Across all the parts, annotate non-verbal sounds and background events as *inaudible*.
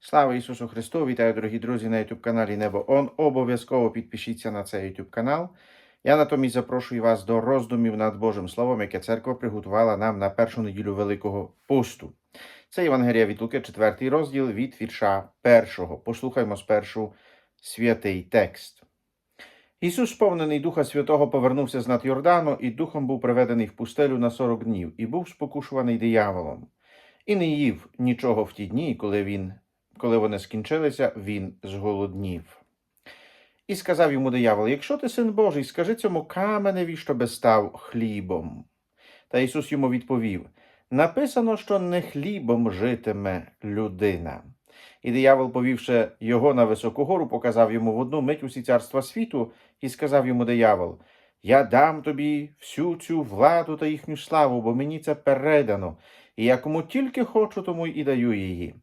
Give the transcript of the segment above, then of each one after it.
Слава Ісусу Христу! Вітаю, дорогі друзі, на YouTube каналі Небо Он. Обов'язково підпишіться на цей YouTube канал. Я натомість запрошую вас до роздумів над Божим Словом, яке церква приготувала нам на першу неділю Великого посту. Це Євангелія від Луки, 4 розділ від вірша 1. Послухаймо спершу святий текст. Ісус, сповнений Духа Святого, повернувся з над Йордану, і духом був приведений в пустелю на 40 днів, і був спокушуваний дияволом. І не їв нічого в ті дні, коли він коли вони скінчилися, він зголоднів. І сказав йому диявол: Якщо ти син Божий, скажи цьому каменеві, щоби став хлібом. Та Ісус йому відповів: Написано, що не хлібом житиме людина. І диявол, повівши його на високу гору, показав йому в одну мить усі царства світу, і сказав йому диявол: Я дам тобі всю цю владу та їхню славу, бо мені це передано, і я кому тільки хочу, тому і даю її.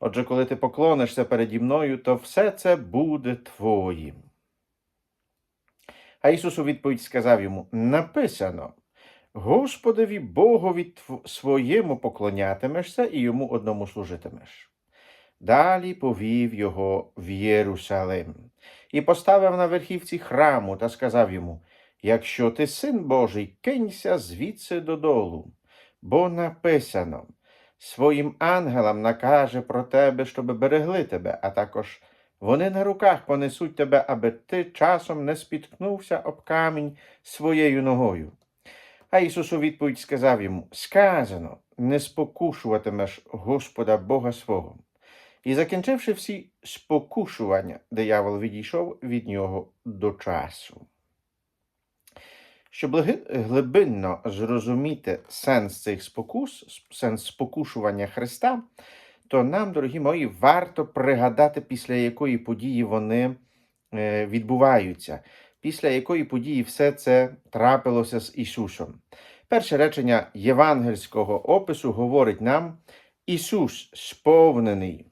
Отже, коли ти поклонишся переді мною, то все це буде твоїм. А Ісус у відповідь сказав йому: Написано: Господові Богові своєму поклонятимешся і йому одному служитимеш. Далі повів його в Єрусалим і поставив на верхівці храму та сказав йому: Якщо ти син Божий, кинься звідси додолу, бо написано своїм ангелам накаже про тебе, щоб берегли тебе, а також вони на руках понесуть тебе, аби ти часом не спіткнувся об камінь своєю ногою. А Ісус у відповідь сказав йому: Сказано, не спокушуватимеш Господа Бога свого. І, закінчивши всі спокушування, диявол відійшов від нього до часу. Щоб глибинно зрозуміти сенс цих спокус, сенс спокушування Христа, то нам, дорогі мої, варто пригадати, після якої події вони е, відбуваються, після якої події все це трапилося з Ісусом. Перше речення євангельського опису говорить нам: Ісус, сповнений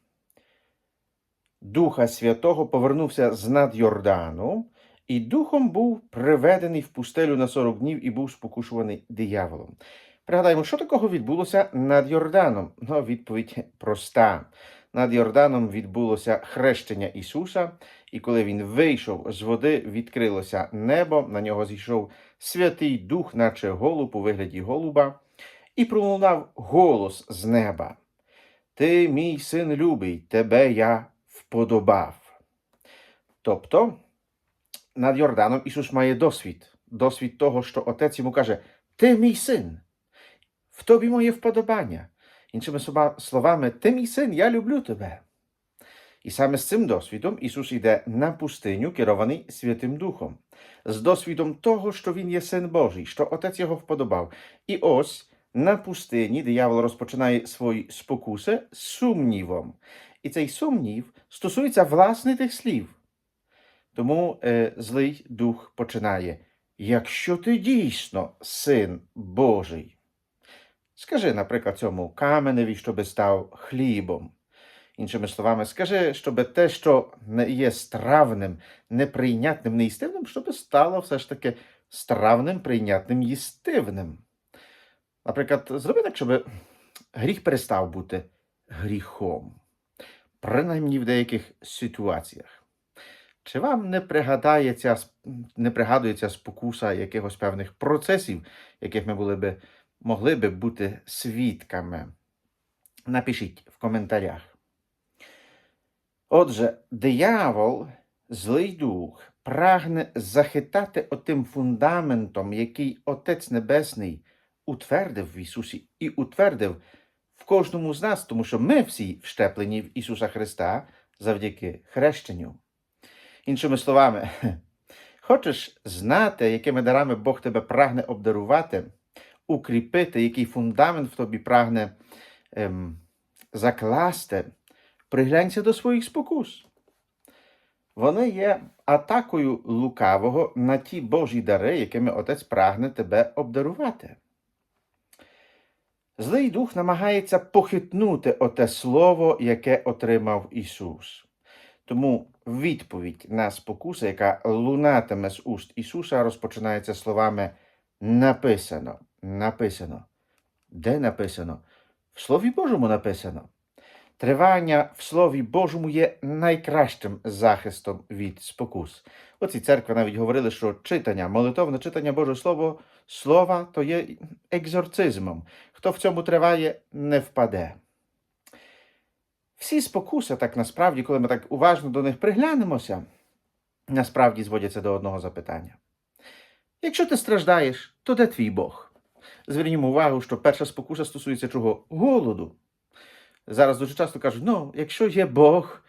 Духа Святого, повернувся з над Йордану. І духом був приведений в пустелю на 40 днів і був спокушуваний дияволом. Пригадаємо, що такого відбулося над Йорданом? Ну, відповідь проста. Над Йорданом відбулося хрещення Ісуса, і коли він вийшов з води, відкрилося небо, на нього зійшов Святий Дух, наче голуб у вигляді голуба, і пролунав голос з неба. Ти, мій син любий, тебе я вподобав. Тобто над Йорданом Ісус має досвід, досвід того, що Отець йому каже: Ти мій син, в тобі моє вподобання. Іншими словами, ти мій син, я люблю тебе. І саме з цим досвідом Ісус йде на пустиню, керований Святим Духом, з досвідом того, що Він є син Божий, що Отець його вподобав. І ось на пустині диявол розпочинає свої спокуси сумнівом. І цей сумнів стосується власне тих слів. Тому е, злий дух починає. Якщо ти дійсно син Божий, скажи, наприклад, цьому каменеві, щоби став хлібом. Іншими словами, скажи, щоб те, що не є стравним, неприйнятним, неїстивним, щоб стало все ж таки стравним, прийнятним, їстивним. Наприклад, зроби так, щоб гріх перестав бути гріхом, принаймні в деяких ситуаціях. Чи вам не пригадається, не пригадується спокуса якихось певних процесів, яких ми були би, могли би бути свідками? Напишіть в коментарях. Отже, диявол, злий дух, прагне захитати отим фундаментом, який Отець Небесний утвердив в Ісусі і утвердив в кожному з нас, тому що ми всі вщеплені в Ісуса Христа завдяки хрещенню. Іншими словами, *laughs* хочеш знати, якими дарами Бог тебе прагне обдарувати, укріпити, який фундамент в тобі прагне ем, закласти, приглянься до своїх спокус. Вони є атакою лукавого на ті Божі дари, якими Отець прагне тебе обдарувати. Злий дух намагається похитнути оте слово, яке отримав Ісус. Тому відповідь на спокусу, яка лунатиме з уст Ісуса, розпочинається словами написано. Написано. Де написано? В Слові Божому написано. Тривання в Слові Божому є найкращим захистом від спокус. Оці церкви навіть говорили, що читання, молитовне читання Божого Слова, Слова то є екзорцизмом. Хто в цьому триває, не впаде. Всі спокуси, так насправді, коли ми так уважно до них приглянемося, насправді зводяться до одного запитання. Якщо ти страждаєш, то де твій Бог? Звернімо увагу, що перша спокуса стосується чого? Голоду. Зараз дуже часто кажуть: ну, якщо є Бог,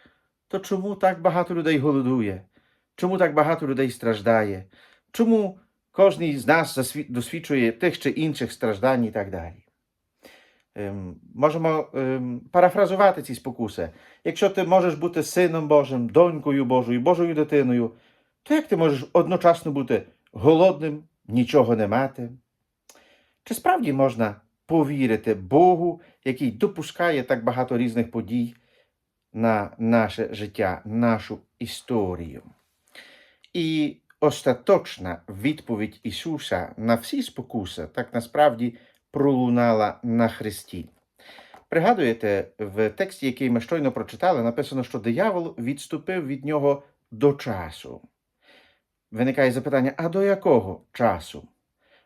то чому так багато людей голодує? Чому так багато людей страждає? Чому кожен з нас досвідчує тих чи інших страждань і так далі? Ем, можемо ем, парафразувати ці спокуси. Якщо ти можеш бути сином Божим, донькою Божою, Божою дитиною, то як ти можеш одночасно бути голодним, нічого не мати? Чи справді можна повірити Богу, який допускає так багато різних подій на наше життя, нашу історію? І остаточна відповідь Ісуса на всі спокуси так насправді пролунала на Христі. Пригадуєте, в тексті, який ми щойно прочитали, написано, що диявол відступив від нього до часу. Виникає запитання: а до якого часу?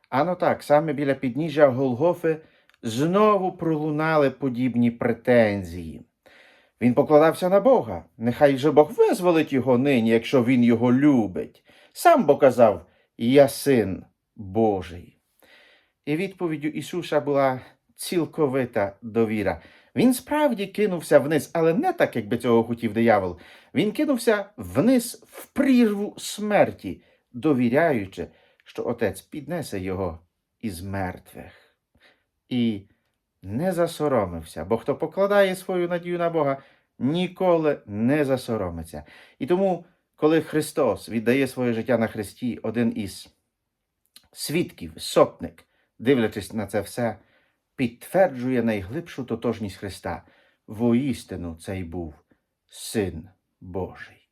Ано так, саме біля підніжжя Голгофи знову пролунали подібні претензії. Він покладався на Бога. Нехай же Бог визволить його нині, якщо він його любить. Сам бо казав: Я син Божий. І відповіддю Ісуса була цілковита довіра. Він справді кинувся вниз, але не так, якби цього хотів диявол. Він кинувся вниз в прірву смерті, довіряючи, що Отець піднесе його із мертвих. І не засоромився, бо хто покладає свою надію на Бога, ніколи не засоромиться. І тому, коли Христос віддає своє життя на Христі, один із свідків, сотник, дивлячись на це все, підтверджує найглибшу тотожність Христа. Воістину цей був Син Божий.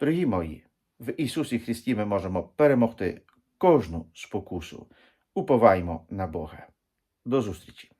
Дорогі мої, в Ісусі Христі ми можемо перемогти кожну спокусу. Уповаймо на Бога. До зустрічі!